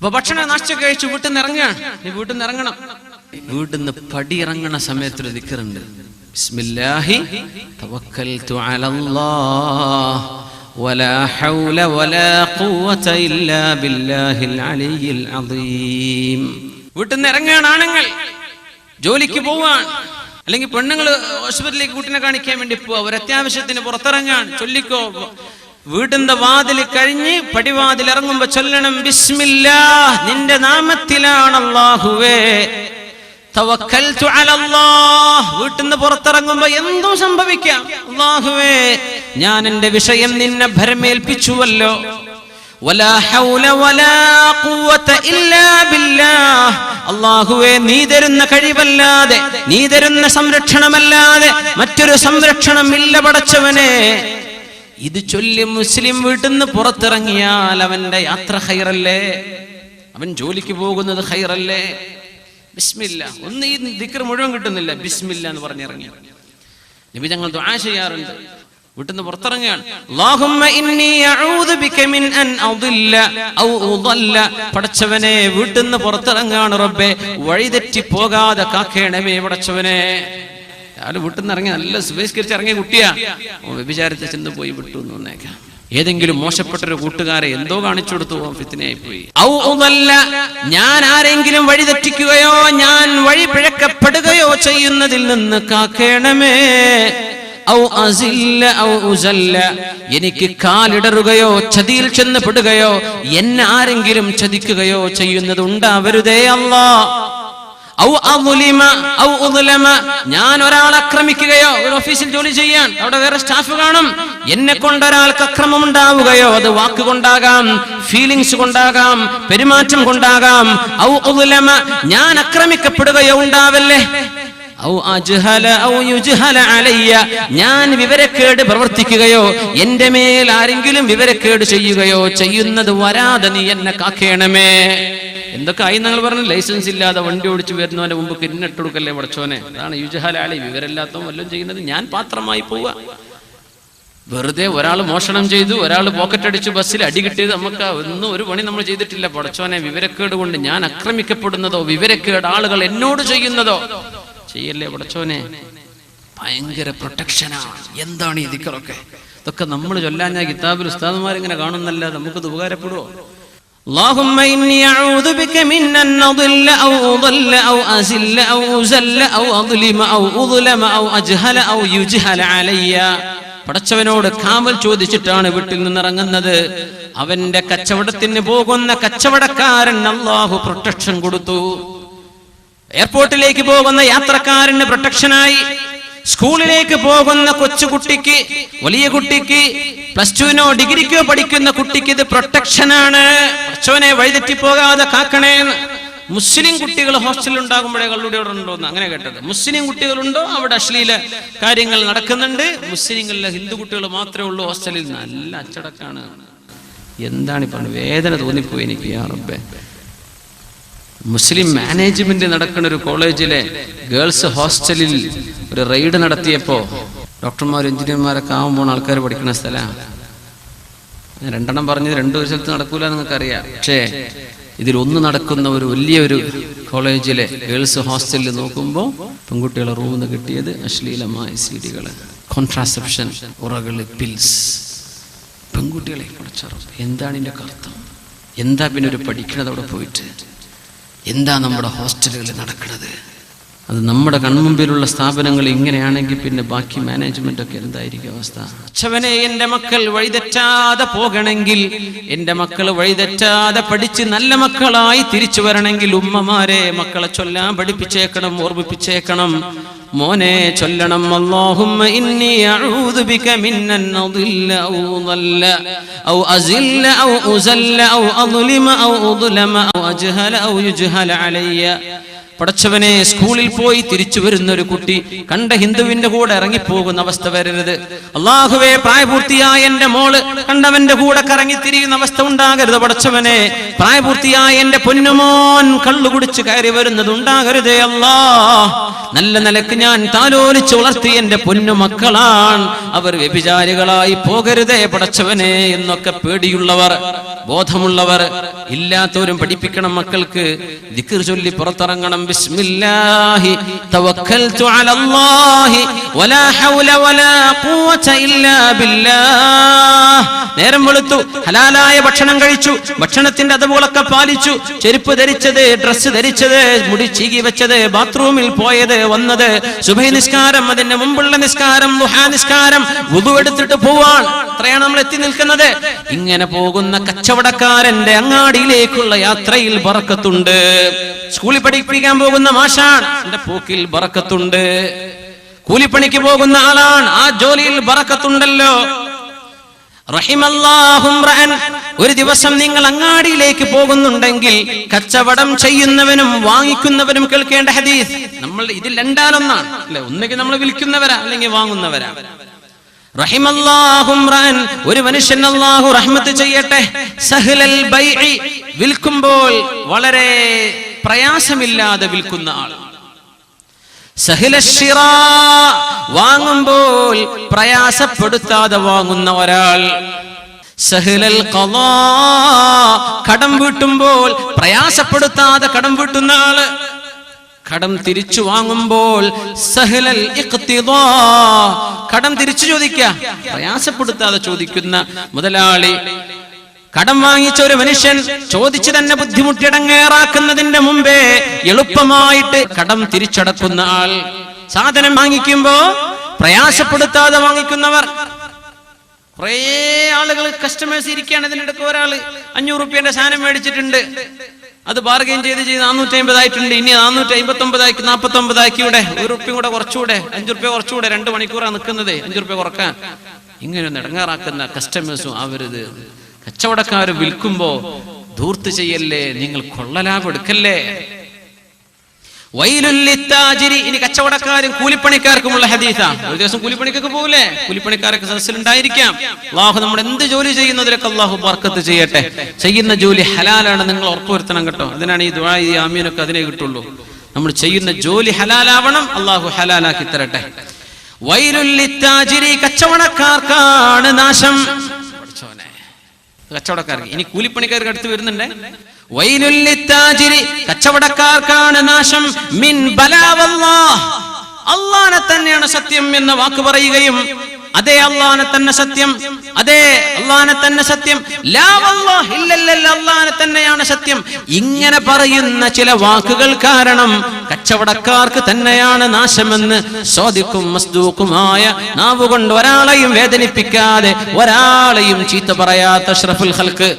അപ്പൊ ഭക്ഷണം നാശ കഴിച്ച് വീട്ടിൽ നിന്ന് ഇറങ്ങുകയാണ് നീ വീട്ടിൽ നിന്ന് ഇറങ്ങണം വീട്ടിൽ നിന്ന് പടി ഇറങ്ങണ സമയത്തൊരു ദിക്കറുണ്ട് ബിസ്മില്ലാഹി തവക്കൽതു അലല്ലാഹ് ولا حول ولا قوة إلا بالله العلي العظيم വീട്ടിൽ നിന്ന് ഇറങ്ങുകയാണ് ആണുങ്ങൾ ജോലിക്ക് പോവാൻ അല്ലെങ്കിൽ പെണ്ണുങ്ങൾ ഹോസ്പിറ്റലിലേക്ക് കുട്ടിനെ കാണിക്കാൻ വേണ്ടി പോവാ ഒരു അത്യാവശ്യത്തിന് പുറത്തിറങ്ങാൻ ചൊല്ലിക്കോ വീടിന്റെ വാതിൽ കഴിഞ്ഞ് പടിവാതിൽ ഇറങ്ങുമ്പോ ചൊല്ലണം ബിസ്മില്ല നിന്റെ നാമത്തിലാണ് വീട്ടിൽ നിന്ന് പുറത്തിറങ്ങുമ്പോ എന്തോ സംഭവിക്കാം. അല്ലാഹുവേ ഞാൻ എന്റെ വിഷയം നിന്നെ ഭരമേൽപ്പിച്ചുവല്ലോ. അല്ലാഹുവേ നീ തരുന്ന കഴിവല്ലാതെ നീ തരുന്ന സംരക്ഷണമല്ലാതെ മറ്റൊരു സംരക്ഷണം ഇല്ല പടച്ചവനെ. ഇത് ചൊല്ലി മുസ്ലിം വീട്ടിൽ നിന്ന് പുറത്തിറങ്ങിയാൽ അവന്റെ യാത്ര ഹൈറല്ലേ? അവൻ ജോലിക്ക് പോകുന്നത് ഹൈറല്ലേ? ബിസ്മില്ല. ഒന്ന് ഈ ദിക്കർ മുഴുവൻ കിട്ടുന്നില്ല. ബിസ്മില്ല എന്ന് പറഞ്ഞിറങ്ങി. നബി ഞങ്ങൾ ദുആ ചെയ്യാറുണ്ട്. വീട്ടിൽ നിന്ന് പുറത്തിറങ്ങുകയാണ് പടച്ചവനെ വീട്ടിൽ നിന്ന് പുറത്തിറങ്ങാണ് റബ്ബേ. വഴിതെറ്റി പോകാതെ കാക്കേണമേ പടച്ചവനെ. അയാൾ വീട്ടിൽ നിന്ന് ഇറങ്ങി നല്ല സുബഹിസ്കരിച്ച് ഇറങ്ങിയ കുട്ടിയാ വ്യഭിചാരത്തെ ചെന്ന് പോയി വിട്ടു എന്ന് വന്നേക്കാം. ഏതെങ്കിലും മോശപ്പെട്ട ഒരു കൂട്ടുകാരെ എന്തോ കാണിച്ചു കൊടുത്തു ഫിത്തിനായി പോയി ഞാൻ ആരെങ്കിലും വഴി തെറ്റിക്കുകയോ ഞാൻ വഴി പിഴക്കപ്പെടുകയോ ചെയ്യുന്നതിൽ നിന്ന് കാക്കേണമേ. എനിക്ക് കാലിടറുകയോ ചതിയിൽ ചെന്ന് പെടുകയോ എന്നെ ആരെങ്കിലും ചതിക്കുകയോ ചെയ്യുന്നത് ഉണ്ടാവരുതേ അല്ലാ. ഞാൻ ഒരാളെ ആക്രമിക്കുകയോ ഒരു ഓഫീസിൽ ജോലി ചെയ്യാൻ അവിടെ വേറെ സ്റ്റാഫ് കാണും. എന്നെ കൊണ്ട് ഒരാൾക്ക് അക്രമം ഉണ്ടാവുകയോ അത് വാക്കുകൊണ്ടാകാം ഫീലിങ്സ് കൊണ്ടാകാം പെരുമാറ്റം കൊണ്ടാകാം. ഞാൻ ആക്രമിക്കപ്പെടുകയോ ഉണ്ടാവല്ലേ? ഞാൻ വിവരക്കേട് പ്രവർത്തിക്കുകയോ എന്റെ മേൽ ആരെങ്കിലും വിവരക്കേട് ചെയ്യുകയോ ചെയ്യുന്നത് വരാതെ നീ എന്നെ കാക്കേണമേ. എന്തൊക്കെ ആയി നിങ്ങൾ പറഞ്ഞു ലൈസൻസ് ഇല്ലാതെ വണ്ടി ഓടിച്ചു വരുന്നവന്റെ മുമ്പ് കിന്നിട്ട് കൊടുക്കല്ലേ പടച്ചോനെ? അതാണ് യുജഹലാളി വിവരമില്ലാത്തവൻ വല്ലതും ചെയ്യുന്നത് ഞാൻ പാത്രമായി പോവുക. വെറുതെ ഒരാൾ മോഷണം ചെയ്തു ഒരാൾ പോക്കറ്റ് അടിച്ചു ബസ്സിൽ അടി കിട്ടിയത് നമുക്ക് ഒന്നും ഒരു പണി നമ്മൾ ചെയ്തിട്ടില്ല. പടച്ചോനെ വിവരക്കേട് കൊണ്ട് ഞാൻ ആക്രമിക്കപ്പെടുന്നതോ വിവരക്കേട് ആളുകൾ എന്നോട് ചെയ്യുന്നതോ? ചെയ്യല്ലേ പടച്ചോനെ ഭയങ്കര പ്രൊട്ടക്ഷനാണ് എന്താണ് ഈ ദിക്കറൊക്കെ ഇതൊക്കെ നമ്മൾ ചൊല്ലാൻ ഞാൻ കിതാബിൽ ഉസ്താദുമാരിങ്ങനെ കാണുന്നല്ല നമുക്കത് ഉപകാരപ്പെടുവോ اللهم إني أعوذ بك من أن أضل أو أضل أو أزل أو أزل أو أظلم أو أظلم أو أجهل أو يجهل علي പടച്ചവനോട് കാവൽ ചോദിച്ചിട്ടാണ് വീട്ടിൽ നിന്നിറങ്ങുന്നത് അവന്റെ കച്ചവടത്തിന് പോകുന്ന കച്ചവടക്കാരൻ അള്ളാഹു പ്രൊട്ടക്ഷൻ കൊടുത്തു എയർപോർട്ടിലേക്ക് പോകുന്ന യാത്രക്കാരന് പ്രൊട്ടക്ഷനായി. സ്കൂളിലേക്ക് പോകുന്ന കൊച്ചുകുട്ടിക്ക് വലിയ കുട്ടിക്ക് പ്ലസ് ടുവിനോ ഡിഗ്രിക്കോ പഠിക്കുന്ന കുട്ടിക്ക് ഇത് പ്രൊട്ടക്ഷനാണ്. അച്ഛനെ വഴിതെറ്റി പോകാതെ കാക്കണേന്ന് മുസ്ലിം കുട്ടികൾ ഹോസ്റ്റലിൽ ഉണ്ടാകുമ്പോഴേ കള്ളുടെ അങ്ങനെ കേട്ടത്. മുസ്ലിം കുട്ടികളുണ്ടോ? അവിടെ അശ്ലീല കാര്യങ്ങൾ നടക്കുന്നുണ്ട്. മുസ്ലിങ്ങളിലെ ഹിന്ദു കുട്ടികൾ മാത്രമേ ഉള്ളൂ ഹോസ്റ്റലിൽ നല്ല അച്ചടക്കാണ് എന്താണ് പറഞ്ഞത്? വേദന തോന്നിപ്പോയി എനിക്ക്. യാ റബ്ബേ. മുസ്ലിം മാനേജ്മെന്റ് നടക്കുന്ന ഒരു കോളേജിലെ ഗേൾസ് ഹോസ്റ്റലിൽ ഒരു റെയ്ഡ് നടത്തിയപ്പോ ഡോക്ടർമാരും എഞ്ചിനീയർമാരൊക്കെ ആവുമ്പോൾ ആൾക്കാർ പഠിക്കുന്ന സ്ഥലമാണ് രണ്ടെണ്ണം പറഞ്ഞത് രണ്ടു വർഷത്ത് നടക്കൂല നിങ്ങൾക്കറിയാം. പക്ഷേ ഇതിൽ ഒന്ന് നടക്കുന്ന ഒരു വലിയൊരു കോളേജിലെ ഗേൾസ് ഹോസ്റ്റലിൽ നോക്കുമ്പോൾ പെൺകുട്ടികളെ റൂമിൽ നിന്ന് കിട്ടിയത് അശ്ലീലമായ സീഡികൾ കോൺട്രാസെപ്ഷൻ ഉറകൾ പിൽസ് പെൺകുട്ടികളെ കുറച്ചറും എന്താണ് ഇതിന്റെ അർത്ഥം? എന്താ പിന്നെ ഒരു പഠിക്കണത് അവിടെ പോയിട്ട്? എന്താ നമ്മുടെ ഹോസ്റ്റലുകളിൽ നടക്കുന്നത്? അത് നമ്മുടെ കൺമുമ്പിലുള്ള സ്ഥാപനങ്ങൾ ഇങ്ങനെയാണെങ്കിൽ പിന്നെ ബാക്കി മാനേജ്മെന്റ് ഒക്കെ എന്തായിരിക്കും അവസ്ഥ? അച്ഛവനെ എന്റെ മക്കൾ വഴിതെറ്റാതെ പോകണമെങ്കിൽ എന്റെ മക്കൾ വഴിതെറ്റാതെ പഠിച്ച് നല്ല മക്കളായി തിരിച്ചു വരണമെങ്കിൽ ഉമ്മമാരെ മക്കളെ ചൊല്ലാൻ പഠിപ്പിച്ചേക്കണം ഓർമ്മിപ്പിച്ചേക്കണം. മോനെ ചൊല്ലണം. അല്ലാഹുമ്മ ഇന്നി ബിക ഔ അസില്ല ഔ ഉസല്ല ഔ ഔ ഔ അജ്ഹല ഔ അലയ്യ. പടച്ചവനെ സ്കൂളിൽ പോയി തിരിച്ചു വരുന്ന ഒരു കുട്ടി കണ്ട ഹിന്ദുവിന്റെ കൂടെ ഇറങ്ങിപ്പോകുന്ന അവസ്ഥ വരരുത്. അള്ളാഹുവെ പ്രായപൂർത്തിയായ എന്റെ മോൾ കണ്ടവന്റെ കൂടെ കറങ്ങി തിരിയുന്ന അവസ്ഥ ഉണ്ടാകരുത് പടച്ചവനെ. പ്രായപൂർത്തിയായ എന്റെ പൊന്നുമോൻ കള്ളു കുടിച്ച് കയറി വരുന്നത് ഉണ്ടാകരുതേ അല്ലാ. നല്ല നിലയ്ക്ക് ഞാൻ താലോലിച്ച് വളർത്തി എന്റെ പൊന്നു മക്കളാണ്. അവർ വ്യഭിചാരികളായി പോകരുതേ പടച്ചവനെ എന്നൊക്കെ പേടിയുള്ളവർ ബോധമുള്ളവർ ഇല്ലാത്തവരും പഠിപ്പിക്കണം മക്കൾക്ക് ദിക്ർ ചൊല്ലി പുറത്തിറങ്ങണം ബിസ്മില്ലാഹി തവക്കൽതു അലല്ലാഹി വലാ ഹൗല വലാ ഖുവത ഇല്ലാ ബില്ലാഹ്. നേരം വെളുത്തു ഹലാലായ ഭക്ഷണം കഴിച്ചു ഭക്ഷണത്തിന്റെ അതവുകളൊക്കെ പാലിച്ചു ചെരുപ്പ് ധരിച്ചത് ഡ്രസ്സ് ധരിച്ചത് മുടി ചീകി വെച്ചത് ബാത്റൂമിൽ പോയത് വന്നത് സുബൈ നിസ്കാരം അതിന്റെ മുമ്പുള്ള നിസ്കാരം ദുഹാ നിസ്കാരം എടുത്തിട്ട് പോവാൻ. അത്രയാണ് നമ്മൾ എത്തി നിൽക്കുന്നത്. ഇങ്ങനെ പോകുന്ന കച്ചവടക്കാരന്റെ അങ്ങാടിയിലേക്കുള്ള യാത്രയിൽ ബറക്കത്തുണ്ട്. സ്കൂളിൽ പഠിപ്പിക്കാൻ പോകുന്ന മാഷാണ്. എന്റെ പോക്കിൽ ബറക്കത്തുണ്ട്. കൂലിപ്പണിക്ക് പോകുന്ന ആളാണ്. ആ ജോലിയിൽ ബറക്കത്തുണ്ടല്ലോ. ഒരു ദിവസം നിങ്ങൾ അങ്ങാടിയിലേക്ക് പോകുന്നുണ്ടെങ്കിൽ കച്ചവടം ചെയ്യുന്നവനും വാങ്ങിക്കുന്നവനും കേൾക്കേണ്ട ഹദീസ്. നമ്മൾ ഇതിൽ രണ്ടാനൊന്നാണ് അല്ലെ? ഒന്നുകിൽ നമ്മൾ വിൽക്കുന്നവരാ അല്ലെങ്കിൽ വാങ്ങുന്നവരാ. ഒരു മനുഷ്യൻ അള്ളാഹു റഹ്മത്ത് ചെയ്യട്ടെ. സഹ്ലൽ വിൽക്കുമ്പോൾ വളരെ പ്രയാസമില്ലാതെ വിൽക്കുന്ന ആൾ. സഹിലശിറ വാങ്ങുമ്പോൾ പ്രയാസപ്പെടുത്താതെ വാങ്ങുന്ന ഒരാൾ. സഹിലൽ കടം വീട്ടുമ്പോൾ പ്രയാസപ്പെടുത്താതെ കടം വീട്ടുന്ന ആൾ. കടം തിരിച്ചു വാങ്ങുമ്പോൾ സഹലൽ കടം തിരിച്ചു ചോദിക്ക. പ്രയാസപ്പെടുത്താതെ ചോദിക്കുന്ന മുതലാളി കടം വാങ്ങിച്ച ഒരു മനുഷ്യൻ ചോദിച്ചു തന്നെ ബുദ്ധിമുട്ടിടങ്ങേറാക്കുന്നതിന്റെ മുമ്പേ എളുപ്പമായിട്ട് കടം തിരിച്ചടക്കുന്ന ആൾ സാധനം വാങ്ങിക്കുമ്പോ പ്രയാസപ്പെടുത്താതെ വാങ്ങിക്കുന്നവർ. കുറേ ആളുകൾ കസ്റ്റമേഴ്സ് ഇരിക്കുകയാണ് ഇതിനിടക്ക് ഒരാൾ അഞ്ഞൂറ് റുപ്യന്റെ സാധനം മേടിച്ചിട്ടുണ്ട്. അത് ബാർഗെയിൻ ചെയ്ത് ചെയ്ത് നാനൂറ്റി അമ്പതായിട്ടുണ്ട് ഇനി നാനൂറ്റി അമ്പത്തി ഒമ്പതാക്കി നാൽപ്പത്തി ഒമ്പതാക്കി ഇവിടെ ഒരു റുപ്യം കൂടെ കുറച്ചുകൂടെ അഞ്ചു റുപ്യ കുറച്ചുകൂടെ രണ്ട് മണിക്കൂറാണ് നിൽക്കുന്നത്. അഞ്ചു റുപ്യ കുറയ്ക്കാൻ. ഇങ്ങനെ ഒന്ന് ഇടങ്ങാറാക്കുന്ന കസ്റ്റമേഴ്സും ആവരുത്. കച്ചവടക്കാർ വിൽക്കുമ്പോ ധൂർത്ത് ചെയ്യല്ലേ? നിങ്ങൾ കൊള്ളലാഭം എടുക്കല്ലേ? വൈലുല്ലിത്താജിരി. ഇനി കച്ചവടക്കാരും കൂലിപ്പണിക്കാർക്കുമുള്ള ഹദീസാ. ഒരു ദിവസം കൂലിപ്പണിക്കൊക്കെ പോകില്ലേ കൂലിപ്പണിക്കാരൊക്കെ സദസ്സിലുണ്ടായിരിക്കാം അള്ളാഹു നമ്മൾ എന്ത് ജോലി ചെയ്യുന്നതിലൊക്കെ അള്ളാഹു ബർക്കത്ത് ചെയ്യട്ടെ. ചെയ്യുന്ന ജോലി ഹലാലാണ്. നിങ്ങൾ ഉറപ്പുവരുത്തണം കേട്ടോ. അതിനാണ് ഈ ദുആ ഈ ആമീനൊക്കെ അതിനെ കിട്ടുള്ളൂ. നമ്മൾ ചെയ്യുന്ന ജോലി ഹലാലാവണം. അള്ളാഹു ഹലാലാക്കി തരട്ടെ. വൈലുല്ലിത്താജിരി കച്ചവടക്കാർക്കാണ് നാശം. കച്ചവടക്കാർക്ക്. ഇനി കൂലിപ്പണിക്കാർക്ക് അടുത്ത് വരുന്നുണ്ടേ. വൈലുല്ലിത്താജിരി കച്ചവടക്കാർക്കാണ് നാശം. മിൻ അള്ളാനെ തന്നെയാണ് സത്യം എന്ന വാക്ക് പറയുകയും അതേ അള്ളാനെ തന്നെ സത്യം അതേ അള്ളാനെ തന്നെ സത്യം. ഇല്ലല്ലല്ല അള്ളാനെ തന്നെയാണ് സത്യം. ഇങ്ങനെ പറയുന്ന ചില വാക്കുകൾ കാരണം കച്ചവടക്കാർക്ക് തന്നെയാണ് നാശമെന്ന് സ്വാദിക്കും മസ്ദൂക്കുമായ നാവുകൊണ്ട് ഒരാളെയും വേദനിപ്പിക്കാതെ ഒരാളെയും ചീത്ത പറയാത്ത അഷ്റഫുൽ ഹൽക്ക്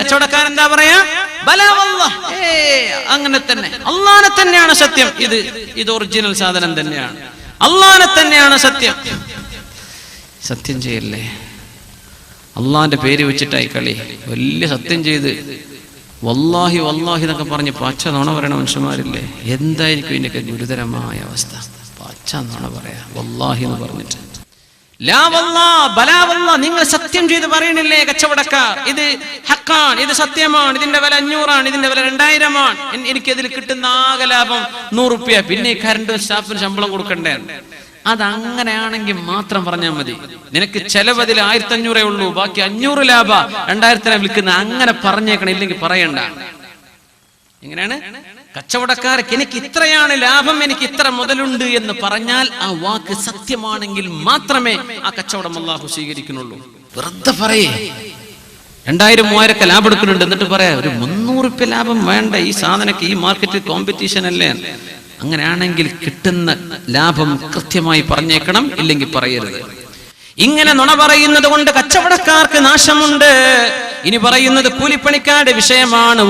കച്ചവടക്കാരൻ എന്താ പറയാ? അങ്ങനെ തന്നെ. അള്ളാനെ തന്നെയാണ് സത്യം. ഇത് ഇത് ഒറിജിനൽ സാധനം തന്നെയാണ്. അള്ളാനെ തന്നെയാണ് സത്യം. സത്യം ചെയ്യല്ലേ? അള്ളാന്റെ പേര് വെച്ചിട്ടായി കളി. വലിയ സത്യം ചെയ്ത്. വല്ലാഹി വല്ലാഹി എന്നൊക്കെ പറഞ്ഞ് പച്ച നുണ പറയണ മനുഷ്യന്മാരില്ലേ? എന്തായിരിക്കും ഇതിന്റെയൊക്കെ ഗുരുതരമായ അവസ്ഥ? പച്ച നുണ പറയാ. വല്ലാഹി എന്ന് പറഞ്ഞിട്ട്. നിങ്ങൾ സത്യം ചെയ്ത് പറയണില്ലേ കച്ചവടക്കാർ? ഇത് ഹക്കാണ് ഇത് സത്യമാണ്. ഇതിന്റെ വില അഞ്ഞൂറാണ് ഇതിന്റെ വില രണ്ടായിരമാണ്. ആണ് എനിക്ക് ഇതിൽ കിട്ടുന്ന ആകെ ലാഭം നൂറുപ്യ. പിന്നെ കറണ്ട് സ്റ്റാഫിന് ശമ്പളം കൊടുക്കണ്ടേ? അത് അങ്ങനെയാണെങ്കിൽ മാത്രം പറഞ്ഞാൽ മതി. നിനക്ക് ചെലവതിൽ ആയിരത്തി അഞ്ഞൂറേ ഉള്ളൂ ബാക്കി അഞ്ഞൂറ് ലാഭ രണ്ടായിരത്തിനെ വിൽക്കുന്ന അങ്ങനെ പറഞ്ഞേക്കണം ഇല്ലെങ്കിൽ പറയണ്ട. എങ്ങനെയാണ്? കച്ചവടക്കാർക്ക് എനിക്ക് ഇത്രയാണ് ലാഭം എനിക്ക് ഇത്ര മുതലുണ്ട് എന്ന് പറഞ്ഞാൽ ആ വാക്ക് സത്യമാണെങ്കിൽ മാത്രമേ ആ കച്ചവടം അള്ളാഹു സ്വീകരിക്കുന്നുള്ളൂ. വെറുതെ പറയേ. രണ്ടായിരം മൂവായിരൊക്കെ ലാഭം എടുക്കുന്നുണ്ട്. എന്നിട്ട് പറയാ ഒരു മുന്നൂറ് ലാഭം വേണ്ട. ഈ സാധനക്ക് ഈ മാർക്കറ്റിൽ കോമ്പറ്റീഷൻ അല്ലേ? അങ്ങനെയാണെങ്കിൽ കിട്ടുന്ന ലാഭം കൃത്യമായി പറഞ്ഞേക്കണം ഇല്ലെങ്കിൽ പറയരുത്. ഇങ്ങനെ നുണ പറയുന്നത് കൊണ്ട് കച്ചവടക്കാർക്ക് നാശമുണ്ട്. ഇനി പറയുന്നത് കൂലിപ്പണിക്കാരുടെ വിഷയമാണ്.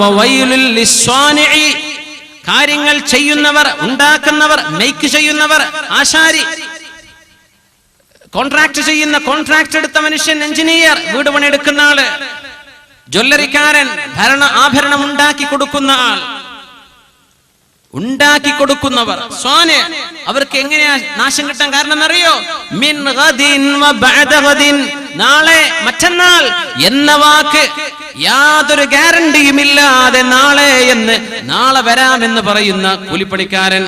കാര്യങ്ങൾ ചെയ്യുന്നവർ ഉണ്ടാക്കുന്നവർ മെയ്ക്ക് ചെയ്യുന്നവർ ആശാരി. കോൺട്രാക്ട് ചെയ്യുന്ന കോൺട്രാക്ട് എടുത്ത മനുഷ്യൻ എഞ്ചിനീയർ വീട് പണിയെടുക്കുന്ന ആൾ. ജ്വല്ലറിക്കാരൻ ഭരണ ആഭരണം ഉണ്ടാക്കി കൊടുക്കുന്ന ആൾ. ഉണ്ടാക്കി കൊടുക്കുന്നവർ. സ്വാന് അവർക്ക് എങ്ങനെയാ നാശം കിട്ടാൻ കാരണം അറിയോ? മിൻ നാളെ മറ്റന്നാൾ എന്ന വാക്ക് യാതൊരു ഗ്യാരണ്ടിയും ഇല്ലാതെ നാളെ എന്ന് നാളെ വരാമെന്ന് പറയുന്ന കൂലിപ്പണിക്കാരൻ.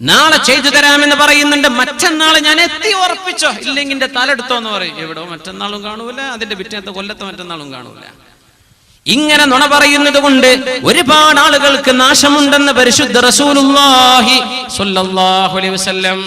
നാളെ ചെയ്തു തരാമെന്ന് പറയുന്നുണ്ട് മറ്റന്നാൾ ഞാൻ എത്തി ഉറപ്പിച്ചോ? ഇല്ലെങ്കിൽ തലെടുത്തോ എന്ന് പറയും. എവിടോ മറ്റന്നാളും കാണൂല അതിന്റെ പിറ്റേത്തെ കൊല്ലത്തെ മറ്റന്നാളും കാണൂല. ഇങ്ങനെ നുണ പറയുന്നത് കൊണ്ട് ഒരുപാട് ആളുകൾക്ക് നാശമുണ്ടെന്ന് പരിശുദ്ധ റസൂലുള്ളാഹി സ്വല്ലല്ലാഹു അലൈഹി വസല്ലം